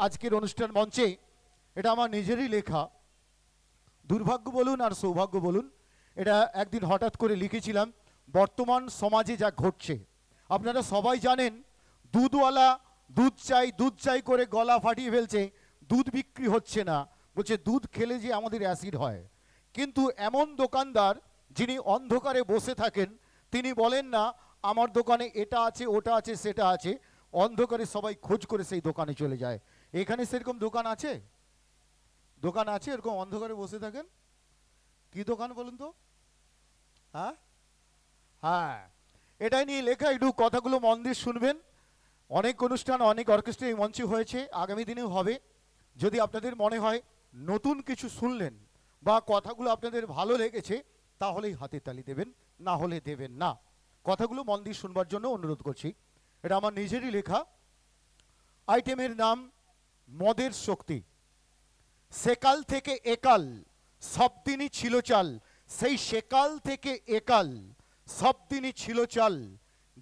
আজকের অনুষ্ঠান মঞ্চে, এটা আমার নিজেরই লেখা। দুর্ভাগ্য বলুন আর সৌভাগ্য বলুন, এটা একদিন হঠাৎ করে লিখেছিলাম, বর্তমান সমাজে যা ঘটছে। আপনারা সবাই জানেন, দুধওয়ালা দুধ চাই দুধ চাই করে গলা ফাটিয়ে ফেলছে, দুধ বিক্রি হচ্ছে না। বলছে, দুধ খেলে যে আমাদের অ্যাসিড হয়। কিন্তু এমন দোকানদার যিনি অন্ধকারে বসে থাকেন, তিনি বলেন না, আমার দোকানে এটা আছে, ওটা আছে, সেটা আছে। অন্ধকারে সবাই খোঁজ করে সেই দোকানে চলে যায়। এখানে সেরকম দোকান আছে? দোকান আছে? এরকম অন্ধকারে বসে থাকেন? কি দোকান বলুন তো? হ্যাঁ? হ্যাঁ। এটাই নিয়ে লেখা, একটু কথাগুলো মন দিয়ে শুনবেন। অনেক অনুষ্ঠান, অনেক অর্কেস্ট্রা এই মঞ্চে হয়েছে, আগামী দিনেও হবে। যদি আপনাদের মনে হয় নতুন কিছু শুনলেন বা কথাগুলো আপনাদের ভালো লেগেছে, তাহলেই হাতে তালি দেবেন, না হলে দেবেন না। কথাগুলো মন দিয়ে শুনবার জন্য অনুরোধ করছি। এটা আমার নিজেরই লেখা। আইটেমের নাম মদের শক্তি। সেকাল থেকে একাল সব দিনই ছিল চাল। সেই সেকাল থেকে একাল সব দিনই ছিল চাল।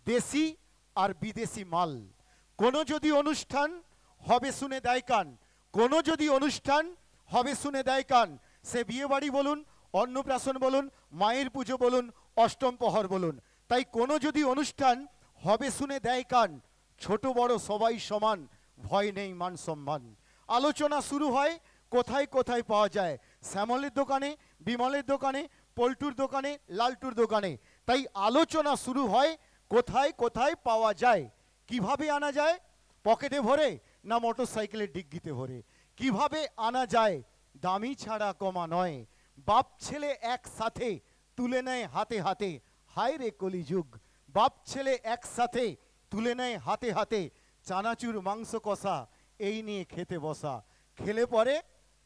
দেশি আর বিদেশি মাল। কোনো যদি অনুষ্ঠান হবে শুনে দেয় কান। কোনো যদি অনুষ্ঠান হবে শুনে দেয় কান। সে বিয়ে বাড়ি বলুন, অন্নপ্রাশন বলুন, মায়ের পুজো বলুন, অষ্টম প্রহর বলুন। তাই কোনো যদি অনুষ্ঠান হবে শুনে দেয় কান। ছোট বড় সবাই সমান। ভয় নেই মান সম্মান। আলোচনা শুরু হয়, কোথায় কোথায় পাওয়া যায়? শ্যামলের দোকানে, বিমলের দোকানে, পল্টুর দোকানে, লালটুর দোকানে। তাই আলোচনা শুরু হয়, কোথায় কোথায় পাওয়া যায়? কীভাবে আনা যায়? পকেটে ভরে না মোটর সাইকেলের ডিগ্গিতে ভরে? কীভাবে আনা যায়? দামি ছাড়া কমা নয়। বাপ ছেলে একসাথে তুলে নেয় হাতে হাতে। হায় রে কলিযুগ! বাপ ছেলে একসাথে তুলে নেয় হাতে হাতে। চানাচুর, মাংস কষা, এই নিয়ে খেতে বসা। খেলে পরে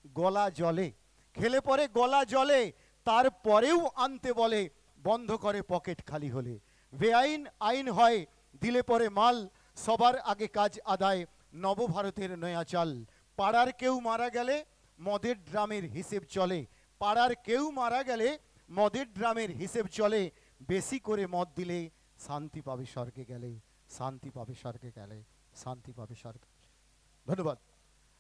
গলা জলে খেলে পরে গলা জলে তারপরেও আনতে বলে, বন্ধ করে পকেট খালি হলে। বেআইন আইন হয়, দিলে পরে মাল, সবার আগে কাজ আদায়, নবভারতের নয়া চাল। পাড়ার কেউ মারা গেলে, মদের ড্রামের হিসেব চলে। পাড়ার কেউ মারা গেলে, মদের ড্রামের হিসেব চলে। বেশি করে মদ দিলে শান্তি পাবে স্বর্গে গেলে, শান্তি পাবে স্বর্গে গেলে। শান্তি পাবে স্বর্গে ধন্যবাদ